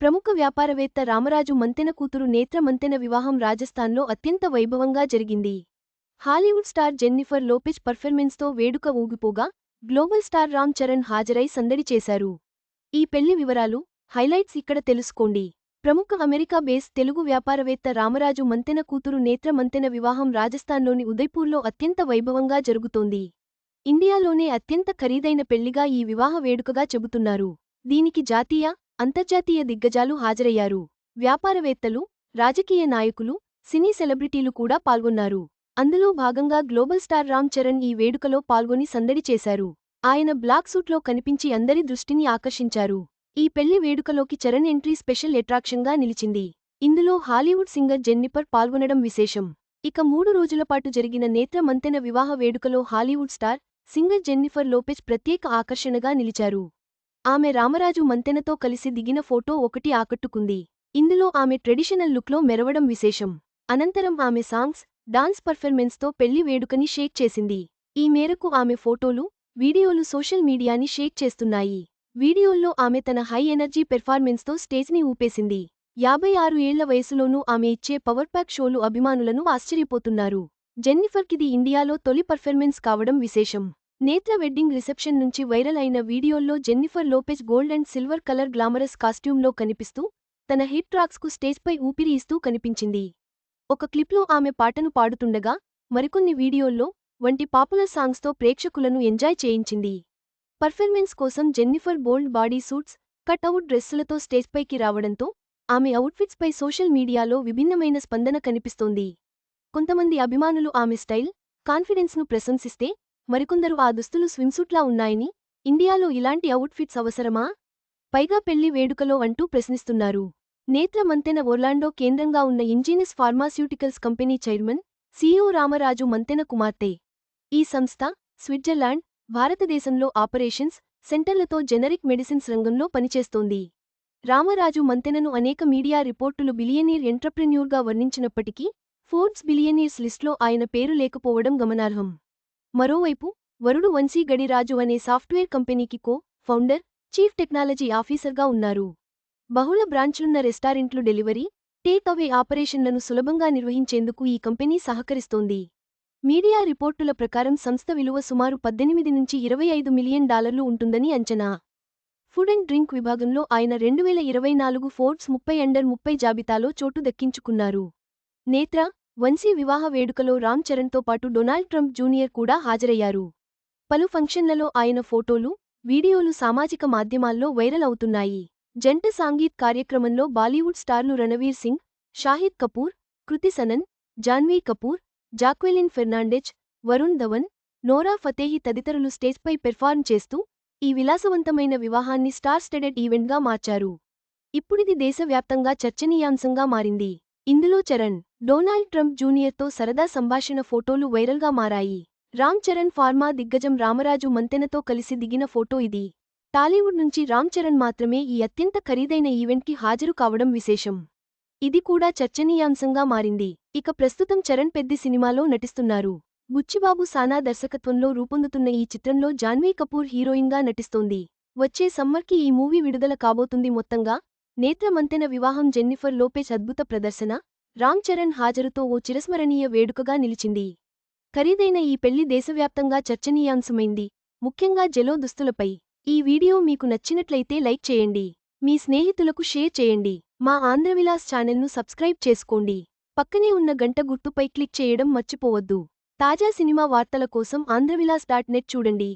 ప్రముఖ వ్యాపారవేత్త రామరాజు మంతెన కూతురు నేత్ర మంతెన వివాహం రాజస్థాన్లో అత్యంత వైభవంగా జరిగింది. హాలీవుడ్ స్టార్ జెన్నిఫర్ లోపెజ్ పర్ఫార్మెన్స్తో వేడుక ఊగిపోగా గ్లోబల్ స్టార్ రామ్ చరణ్ హాజరై సందడి చేశారు. ఈ పెళ్ళి వివరాలు హైలైట్స్ ఇక్కడ తెలుసుకోండి. ప్రముఖ అమెరికా బేస్ తెలుగు వ్యాపారవేత్త రామరాజు మంతెన కూతురు నేత్ర మంతెన వివాహం రాజస్థాన్లోని ఉదయ్పూర్లో అత్యంత వైభవంగా జరుగుతోంది. ఇండియాలోనే అత్యంత ఖరీదైన పెళ్ళిగా ఈ వివాహ వేడుకగా చెబుతున్నారు. దీనికి జాతీయ అంతర్జాతీయ దిగ్గజాలు హాజరయ్యారు. వ్యాపారవేత్తలు రాజకీయ నాయకులు సినీ సెలబ్రిటీలు కూడా పాల్గొన్నారు. అందులో భాగంగా గ్లోబల్ స్టార్ రామ్ చరణ్ ఈ వేడుకలో పాల్గొని సందడి చేశారు. ఆయన బ్లాక్ సూట్లో కనిపించి అందరి దృష్టిని ఆకర్షించారు. ఈ పెళ్ళి వేడుకలోకి చరణ్ ఎంట్రీ స్పెషల్ అట్రాక్షన్గా నిలిచింది. ఇందులో హాలీవుడ్ సింగర్ జెన్నిఫర్ పాల్గొనడం విశేషం. ఇక మూడు రోజులపాటు జరిగిన నేత్ర మంతెన వివాహ వేడుకలో Hollywood star singer Jennifer Lopez ప్రత్యేక ఆకర్షణగా నిలిచారు. ఆమె రామరాజు మంతెనతో కలిసి దిగిన ఫోటో ఒకటి ఆకట్టుకుంది. ఇందులో ఆమె ట్రెడిషనల్ లుక్లో మెరవడం విశేషం. అనంతరం ఆమె సాంగ్స్ డాన్స్ పర్ఫార్మెన్స్తో పెళ్ళి వేడుకని షేక్ చేసింది. ఈ మేరకు ఆమె ఫోటోలు వీడియోలు సోషల్ మీడియాని షేక్ చేస్తున్నాయి. వీడియోల్లో ఆమె తన హై ఎనర్జీ పెర్ఫార్మెన్స్తో స్టేజ్ని ఊపేసింది. యాభై ఆరు ఏళ్ళ వయసులోనూ ఆమె ఇచ్చే పవర్ ప్యాక్ షోలు అభిమానులను ఆశ్చర్యపోతున్నారు. జెన్నిఫర్కిది ఇండియాలో తొలి పర్ఫార్మెన్స్ కావడం విశేషం. నేత్ర వెడ్డింగ్ రిసెప్షన్ నుంచి వైరల్ అయిన వీడియోల్లో Jennifer Lopez gold and silver colour glamorous కాస్ట్యూమ్లో కనిపిస్తూ తన హిట్ ట్రాక్స్కు స్టేజ్పై ఊపిరి ఇస్తూ కనిపించింది. ఒక క్లిప్లో ఆమె పాటను పాడుతుండగా మరికొన్ని వీడియోల్లో వంటి పాపులర్ సాంగ్స్తో ప్రేక్షకులను ఎంజాయ్ చేయించింది. పర్ఫార్మెన్స్ కోసం Jennifer bold body suits cutout డ్రెస్సులతో స్టేజ్పైకి రావడంతో ఆమె అవుట్ఫిట్స్పై సోషల్ మీడియాలో విభిన్నమైన స్పందన కనిపిస్తోంది. కొంతమంది అభిమానులు ఆమె స్టైల్ కాన్ఫిడెన్స్ను ప్రశంసిస్తే మరికొందరు ఆ దుస్తులు స్విమ్సూట్లా ఉన్నాయని ఇండియాలో ఇలాంటి అవుట్ఫిట్స్ అవసరమా? పైగా పెళ్ళి వేడుకలో అంటూ ప్రశ్నిస్తున్నారు. నేత్ర మంతెన ఒర్లాండో కేంద్రంగా ఉన్న Ingenus pharmaceuticals company chairman CEO Ramaraju Mantena కుమార్తె. ఈ సంస్థ స్విట్జర్లాండ్ భారతదేశంలో ఆపరేషన్స్ సెంటర్లతో జెనరిక్ మెడిసిన్స్ రంగంలో పనిచేస్తోంది. రామరాజు మంతెనను అనేక మీడియా రిపోర్టులు బిలియనీర్ ఎంటర్ప్రెన్యూర్గా వర్ణించినప్పటికీ ఫోర్బ్స్ బిలియనీర్స్ లిస్ట్లో ఆయన పేరు లేకపోవడం గమనార్హం. మరోవైపు వరుడు వంశీ గడిరాజు అనే సాఫ్ట్వేర్ కంపెనీకి కో ఫౌండర్ చీఫ్ టెక్నాలజీ ఆఫీసర్గా ఉన్నారు. బహుళ బ్రాంచ్లున్న రెస్టారెంట్లు డెలివరీ టేక్ అవే ఆపరేషన్లను సులభంగా నిర్వహించేందుకు ఈ కంపెనీ సహకరిస్తోంది. మీడియా రిపోర్టుల ప్రకారం సంస్థ విలువ సుమారు పద్దెనిమిది నుంచి ఇరవై ఐదు మిలియన్ డాలర్లు ఉంటుందని అంచనా. ఫుడ్ అండ్ డ్రింక్ విభాగంలో ఆయన రెండువేల ఇరవై నాలుగు ఫోర్బ్స్ ముప్పై అండర్ ముప్పై జాబితాలో చోటు దక్కించుకున్నారు. నేత్ర వంశీ వివాహ వేడుకలో రామ్ చరణ్తో పాటు డొనాల్డ్ ట్రంప్ జూనియర్ కూడా హాజరయ్యారు. పలు ఫంక్షన్లలో ఆయన ఫోటోలు వీడియోలు సామాజిక మాధ్యమాల్లో వైరల్ అవుతున్నాయి. జంట సాంగీత్ కార్యక్రమంలో బాలీవుడ్ స్టార్లు Ranveer Singh Shahid Kapoor Kriti Sanon Janhvi Kapoor Jacqueline Fernandez Varun Dhawan Nora Fatehi తదితరులు స్టేజ్పై పెర్ఫార్మ్ చేస్తూ ఈ విలాసవంతమైన వివాహాన్ని స్టార్ స్టెడెడ్ ఈవెంట్గా మార్చారు. ఇప్పుడిది దేశవ్యాప్తంగా చర్చనీయాంశంగా మారింది. ఇందులో చరణ్ డొనాల్డ్ ట్రంప్ జూనియర్తో సరదా సంభాషణ ఫోటోలు వైరల్గా మారాయి. రామ్ చరణ్ ఫార్మా దిగ్గజం రామరాజు మంతెనతో కలిసి దిగిన ఫోటో ఇది. టాలీవుడ్ నుంచి రామ్ చరణ్ మాత్రమే ఈ అత్యంత ఖరీదైన ఈవెంట్కి హాజరు కావడం విశేషం. ఇది కూడా చర్చనీయాంశంగా మారింది. ఇక ప్రస్తుతం చరణ్ పెద్ది సినిమాలో నటిస్తున్నారు. బుచ్చిబాబు సానా దర్శకత్వంలో రూపొందుతున్న ఈ చిత్రంలో జాన్వీ కపూర్ హీరోయిన్గా నటిస్తోంది. వచ్చే సమ్మర్కి ఈ మూవీ విడుదల కాబోతుంది మొత్తంగా నేత్రమంతెన వివాహం జెన్నిఫర్ లోపేజ్ అద్భుత ప్రదర్శన రామ్ చరణ్ హాజరుతో ఓ చిరస్మరణీయ వేడుకగా నిలిచింది. ఖరీదైన ఈ పెళ్ళి దేశవ్యాప్తంగా చర్చనీయాంశమైంది. ముఖ్యంగా జెలో దుస్తులపై. ఈ వీడియో మీకు నచ్చినట్లయితే లైక్ చేయండి. మీ స్నేహితులకు షేర్ చేయండి. మా ఆంధ్రవిలాస్ ఛానల్ను సబ్స్క్రైబ్ చేసుకోండి. పక్కనే ఉన్న గంట గుర్తుపై క్లిక్ చేయడం మర్చిపోవద్దు. తాజా సినిమా వార్తల కోసం ఆంధ్రవిలాస్ డాట్ నెట్ చూడండి.